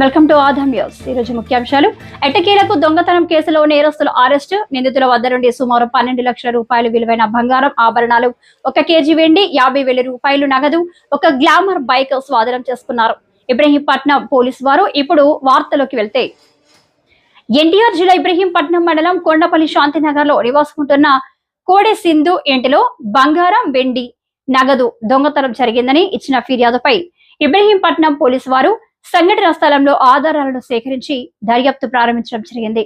Welcome to ఆధమ్ news. ఈ రోజు ముఖ్యాంశాలు. ఎట్టకేలకు దొంగతనం కేసులో నేరస్తుల అరెస్టు నిందితుల వద్ద నుండి సుమారు పన్నెండు లక్షల రూపాయలు విలువైన బంగారం ఆభరణాలు ఒక కేజీ వెండి యాభై వేల రూపాయలు నగదు ఒక గ్లామర్ బైక్ స్వాధీనం చేసుకున్నారు. ఇబ్రహీంపట్నం పోలీసు వారు ఇప్పుడు వార్తలోకి వెళ్తే ఎన్టీఆర్ జిల్లా ఇబ్రహీంపట్నం మండలం కొండపల్లి శాంతినగర్లో నివాసుకుంటున్న కోడే సింధు ఇంటిలో బంగారం వెండి నగదు దొంగతనం జరిగిందని ఇచ్చిన ఫిర్యాదుపై ఇబ్రహీంపట్నం పోలీసు వారు సంఘటన స్థలంలో ఆధారాలను సేకరించి దర్యాప్తు ప్రారంభించడం జరిగింది.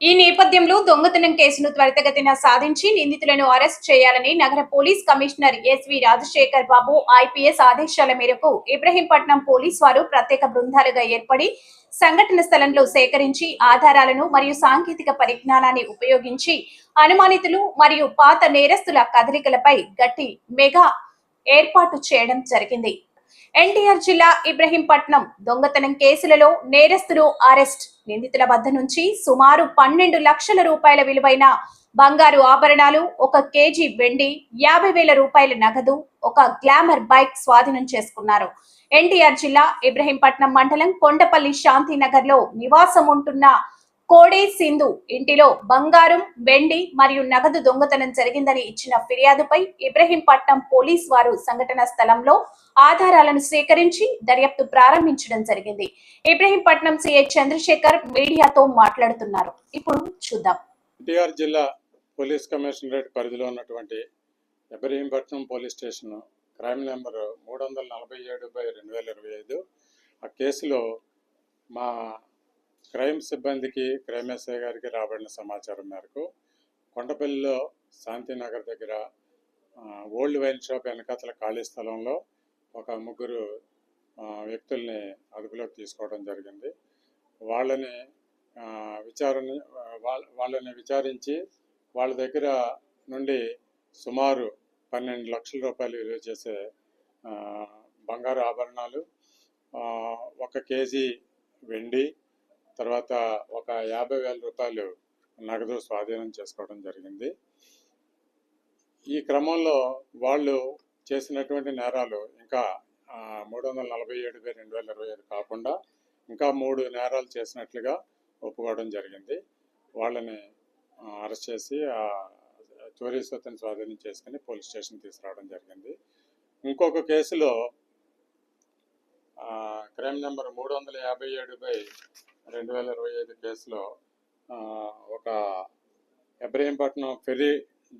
ఈ నేపథ్యంలో దొంగతనం కేసును త్వరితగతిన సాధించి నిందితులను అరెస్ట్ చేయాలని నగర police commissioner S V Rajasekhar Babu IPS ఆదేశాల మేరకు ఇబ్రహీంపట్నం పోలీస్ వారు ప్రత్యేక బృందాలుగా ఏర్పడి సంఘటన స్థలంలో సేకరించి ఆధారాలను మరియు సాంకేతిక పరిజ్ఞానాన్ని ఉపయోగించి అనుమానితులు మరియు పాత నేరస్తుల కదలికలపై గట్టి మెగా ఏర్పాటు చేయడం జరిగింది. ఎన్టీఆర్ జిల్లా ఇబ్రహీంపట్నం దొంగతనం కేసులలో నేరస్తులు అరెస్ట్. నిందితుల వద్ద నుంచి సుమారు పన్నెండు లక్షల రూపాయల విలువైన బంగారు ఆభరణాలు ఒక కేజీ వెండి యాభై వేల రూపాయల నగదు ఒక గ్లామర్ బైక్ స్వాధీనం చేసుకున్నారు. ఎన్టీఆర్ జిల్లా ఇబ్రహీంపట్నం మండలం కొండపల్లి శాంతినగర్లో నివాసం ఉంటున్న కోడే సింధు ఇంటిలో బంగారం వెండి మరియు నగదు దొంగతనం జరిగిందని ఇచ్చిన ఫిర్యాదుపై ఇబ్రహీంపట్నం పోలీస్ వారు సంఘటన స్థలంలో ఆధారాలను సేకరించి దర్యాప్తు ప్రారంభించడం జరిగింది. ఇబ్రహీంపట్నం సిఐ చంద్రశేఖర్ మీడియాతో మాట్లాడుతున్నారు. ఇప్పుడు చూద్దాం. ఎన్టీఆర్ జిల్లా పోలీస్ కమిషనరేట్ పరిధిలో ఉన్నటువంటి Ibrahimpatnam police station crime number మూడు వందల నలభై ఏడు బై రెండు వేల ఇరవై ఐదు ఆ కేసులో మా క్రైమ్ సిబ్బందికి క్రైమ్ ఎస్ఐ గారికి రాబడిన సమాచారం మేరకు కొండపల్లిలో శాంతినగర్ దగ్గర ఓల్డ్ వైన్ షాప్ వెనకాతల ఖాళీ స్థలంలో ఒక ముగ్గురు వ్యక్తుల్ని అదుపులోకి తీసుకోవడం జరిగింది. వాళ్ళని విచారణ వాళ్ళ- వాళ్ళని విచారించి వాళ్ళ దగ్గర నుండి సుమారు పన్నెండు లక్షల రూపాయలు విలువ చేసే బంగారు ఆభరణాలు ఒక కేజీ వెండి తర్వాత ఒక యాభై వేల రూపాయలు నగదు స్వాధీనం చేసుకోవడం జరిగింది. ఈ క్రమంలో వాళ్ళు చేసినటువంటి నేరాలు ఇంకా మూడు వందల నలభై ఏడు బై రెండు వేల ఇరవై ఐదు కాకుండా ఇంకా మూడు నేరాలు చేసినట్లుగా ఒప్పుకోవడం జరిగింది. వాళ్ళని అరెస్ట్ చేసి ఆ చోరీ సొత్తుని స్వాధీనం చేసుకుని పోలీస్ స్టేషన్ తీసుకురావడం జరిగింది. ఇంకొక కేసులో క్రైమ్ నెంబర్ మూడు వందల యాభై ఏడు బై రెండు వేల ఇరవై ఐదు కేసులో ఒక ఇబ్రహీంపట్నం ఫెరీ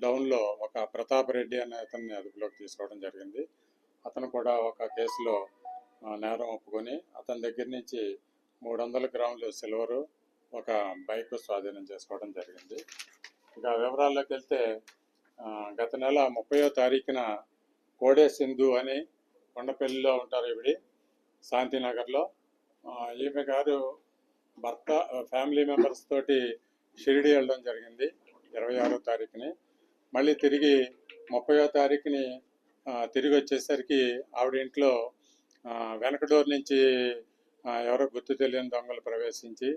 డౌన్లో ఒక ప్రతాప్ రెడ్డి అనే అతన్ని అదుపులోకి తీసుకోవడం జరిగింది. అతను కూడా ఒక కేసులో నేరం ఒప్పుకొని అతని దగ్గర నుంచి మూడు వందల గ్రాములు సిల్వరు ఒక బైక్ స్వాధీనం చేసుకోవడం జరిగింది. ఇక వివరాల్లోకి వెళ్తే గత నెల ముప్పయో తారీఖున కోడే సింధు అని కొండపల్లిలో ఉంటారు ఇవిడి శాంతినగర్లో. ఈమె గారు భర్త ఫ్యామిలీ మెంబర్స్ తోటి షిరిడి వెళ్ళడం జరిగింది ఇరవై ఆరో తారీఖుని. మళ్ళీ తిరిగి ముప్పయో తారీఖుని తిరిగి వచ్చేసరికి ఆవిడ ఇంట్లో వెనక డోర్ నుంచి ఎవరో గుర్తు తెలియని దొంగలు ప్రవేశించి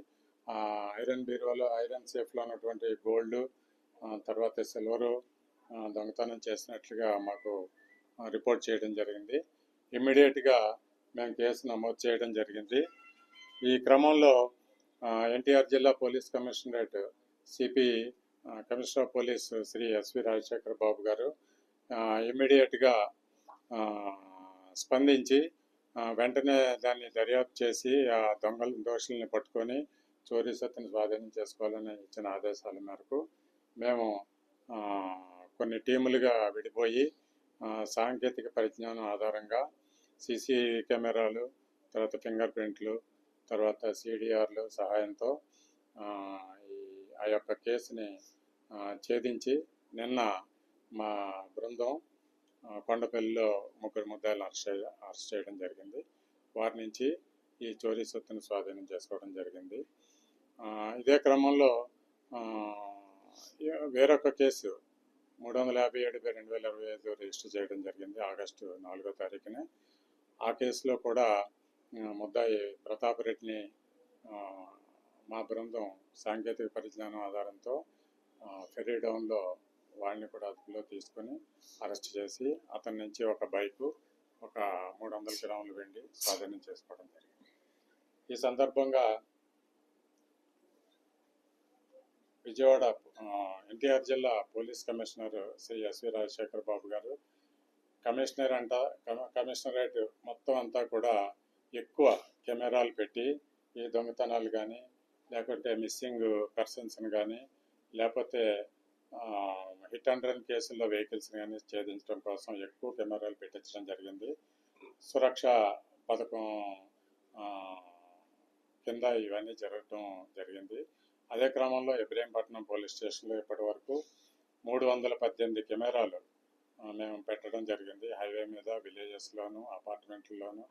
ఐరన్ బీరువాలో ఐరన్ సేఫ్లో ఉన్నటువంటి గోల్డ్ తర్వాత సిల్వరు దొంగతనం చేసినట్లుగా మాకు రిపోర్ట్ చేయడం జరిగింది. ఇమ్మీడియట్గా మేము కేసు నమోదు చేయడం జరిగింది. ఈ క్రమంలో ఎన్టీఆర్ జిల్లా police commissionerate CP commissioner of police Shri S V Rajasekhar Babu garu ఇమ్మీడియట్గా స్పందించి వెంటనే దాన్ని దర్యాప్తు చేసి ఆ దొంగల దోషుల్ని పట్టుకొని చోరీ సత్తుని స్వాధీనం చేసుకోవాలని ఇచ్చిన ఆదేశాల మేరకు మేము కొన్ని టీములుగా విడిపోయి సాంకేతిక పరిజ్ఞానం ఆధారంగా సీసీ కెమెరాలు తర్వాత ఫింగర్ ప్రింట్లు తర్వాత సిడిఆర్లు సహాయంతో ఆ, ఈ ఆ యొక్క కేసుని ఛేదించి నిన్న మా బృందం కొండపల్లిలో ముగ్గురు ముద్దాయిలు అరెస్ట్ అరెస్ట్ చేయడం జరిగింది. వారి నుంచి ఈ చోరీ సొత్తును స్వాధీనం చేసుకోవడం జరిగింది. ఇదే క్రమంలో వేరొక కేసు మూడు వందల యాభై ఏడు రెండు వేల ఇరవై ఐదు రిజిస్టర్ చేయడం జరిగింది ఆగస్టు నాలుగో తారీఖున. ఆ కేసులో కూడా ముద్దాయి ప్రతాప్ రెడ్డిని మా బృందం సాంకేతిక పరిజ్ఞానం ఆధారంతో ఫెరీడౌన్లో ఫెర్రీ డౌన్లో వాడిని కూడా అదుపులో తీసుకొని అరెస్ట్ చేసి అతని నుంచి ఒక బైకు ఒక మూడు వందల గ్రాములు వెండి స్వాధీనం చేసుకోవడం జరిగింది. ఈ సందర్భంగా విజయవాడ ఎన్టీఆర్ జిల్లా police commissioner Shri S V Rajasekhar Babu garu commissioner అంట కమిషనరేట్ మొత్తం అంతా కూడా ఎక్కువ కెమెరాలు పెట్టి ఈ దొంగతనాలు కానీ లేకుంటే మిస్సింగ్ పర్సన్స్ని కానీ లేకపోతే హిట్ అండ్ రన్ కేసుల్లో వెహికల్స్ కానీ ఛేదించడం కోసం ఎక్కువ కెమెరాలు పెట్టించడం జరిగింది. సురక్ష పథకం కింద ఇవన్నీ జరగటం జరిగింది. అదే క్రమంలో ఇబ్రహీంపట్నం పోలీస్ స్టేషన్లో ఇప్పటి వరకు మూడు వందల పద్దెనిమిది కెమెరాలు మేము పెట్టడం జరిగింది. హైవే మీద విలేజెస్లోను అపార్ట్మెంట్లలోను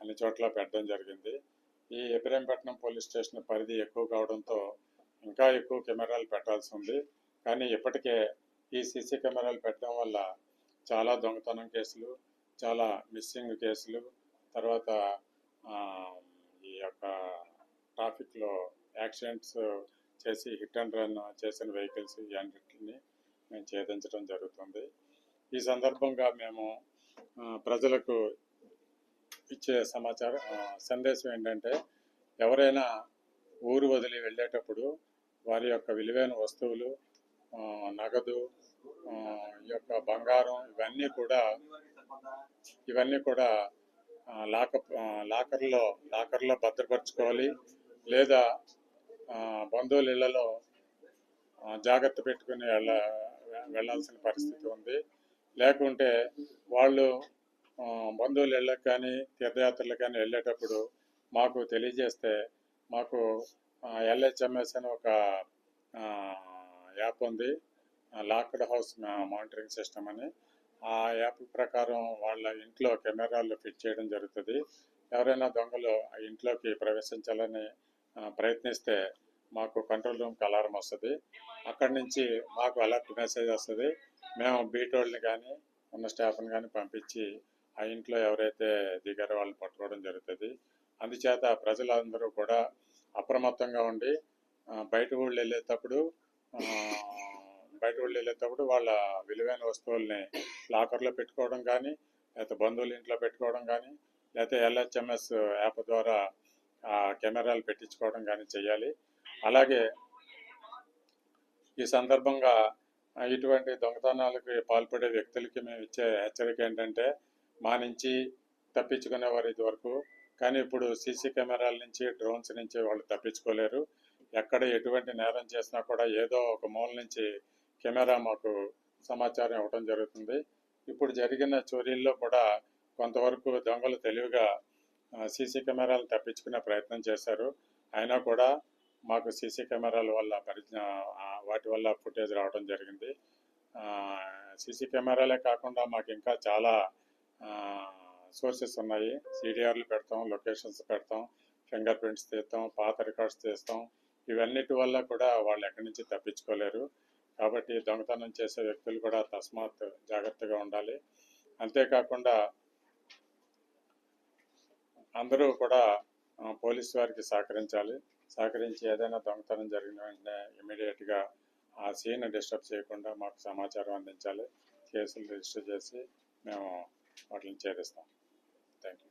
అన్ని చోట్ల పెట్టడం జరిగింది. ఈ ఇబ్రహీంపట్నం పోలీస్ స్టేషన్ పరిధి ఎక్కువ కావడంతో ఇంకా ఎక్కువ కెమెరాలు పెట్టాల్సి ఉంది. కానీ ఇప్పటికే ఈ సీసీ కెమెరాలు పెట్టడం వల్ల చాలా దొంగతనం కేసులు చాలా మిస్సింగ్ కేసులు తర్వాత ఈ యొక్క ట్రాఫిక్లో యాక్సిడెంట్స్ చేసి హిట్ అండ్ రన్ చేసిన వెహికల్స్ ఇవన్నిటిని మేము ఛేదించడం జరుగుతుంది. ఈ సందర్భంగా మేము ప్రజలకు ఇచ్చే సమాచారం సందేశం ఏంటంటే ఎవరైనా ఊరు వదిలి వెళ్ళేటప్పుడు వారి యొక్క విలువైన వస్తువులు నగదు ఈ యొక్క బంగారం ఇవన్నీ కూడా ఇవన్నీ కూడా లాక లాకర్లో లాకర్లో భద్రపరచుకోవాలి. లేదా బంధువుల ఇళ్ళలో జాగ్రత్త పెట్టుకుని వెళ్ళ వెళ్ళాల్సిన పరిస్థితి ఉంది. లేకుంటే వాళ్ళు బంధువులు వెళ్ళక కానీ తీర్థయాత్రలకు కానీ వెళ్ళేటప్పుడు మాకు తెలియజేస్తే మాకు ఎల్హెచ్ఎంఎస్ అని ఒక యాప్ ఉంది. లాక్డ్ హౌస్ మానిటరింగ్ సిస్టమ్ అని. ఆ యాప్ ప్రకారం వాళ్ళ ఇంట్లో కెమెరాలు ఫిట్ చేయడం జరుగుతుంది. ఎవరైనా దొంగలు ఆ ఇంట్లోకి ప్రవేశించాలని ప్రయత్నిస్తే మాకు కంట్రోల్ రూమ్కి అలారం వస్తుంది. అక్కడి నుంచి మాకు అలర్ట్ మెసేజ్ వస్తుంది. మేము బీట్ వాళ్ళని కానీ ఉన్న స్టాఫ్ని కానీ పంపించి ఆ ఇంట్లో ఎవరైతే దిగారో వాళ్ళు పట్టుకోవడం జరుగుతుంది. అందుచేత ప్రజలందరూ కూడా అప్రమత్తంగా ఉండి బయట ఊళ్ళు వెళ్ళేటప్పుడు బయట ఊళ్ళు వెళ్ళేటప్పుడు వాళ్ళ విలువైన వస్తువుల్ని లాకర్లో పెట్టుకోవడం కానీ లేకపోతే బంధువుల ఇంట్లో పెట్టుకోవడం కానీ లేకపోతే ఎల్హెచ్ఎంఎస్ యాప్ ద్వారా కెమెరాలు పెట్టించుకోవడం కానీ చేయాలి. అలాగే ఈ సందర్భంగా ఇటువంటి దొంగతనాలకు పాల్పడే వ్యక్తులకి మేము ఇచ్చే హెచ్చరిక ఏంటంటే మా నుంచి తప్పించుకునేవారు ఇది వరకు కానీ ఇప్పుడు సీసీ కెమెరాల నుంచి డ్రోన్స్ నుంచి వాళ్ళు తప్పించుకోలేరు. ఎక్కడ ఎటువంటి నేరం చేసినా కూడా ఏదో ఒక మూల నుంచి కెమెరా మాకు సమాచారం ఇవ్వడం జరుగుతుంది. ఇప్పుడు జరిగిన చోరీల్లో కూడా కొంతవరకు దొంగలు తెలివిగా సీసీ కెమెరాలు తప్పించుకునే ప్రయత్నం చేశారు. అయినా కూడా మాకు సీసీ కెమెరాల వల్ల పరిజ్ఞా వాటి వల్ల ఫుటేజ్ రావడం జరిగింది. సీసీ కెమెరాలే కాకుండా మాకు ఇంకా చాలా సోర్సెస్ ఉన్నాయి. సిడిఆర్లు పెడతాం లొకేషన్స్ పెడతాం ఫింగర్ ప్రింట్స్ తీస్తాం పాత రికార్డ్స్ తీస్తాం. ఇవన్నిటి వల్ల కూడా వాళ్ళు ఎక్కడి నుంచి తప్పించుకోలేరు. కాబట్టి దొంగతనం చేసే వ్యక్తులు కూడా తస్మాత్ జాగ్రత్తగా ఉండాలి. అంతేకాకుండా అందరూ కూడా పోలీస్ వారికి సహకరించాలి. సహకరించి ఏదైనా దొంగతనం జరిగిన వెంటనే ఇమీడియట్గా ఆ సీన్ డిస్టర్బ్ చేయకుండా మాకు సమాచారం అందించాలి. కేసులు రిజిస్టర్ చేసి మేము వాటిని చేరుస్తాం. Thank you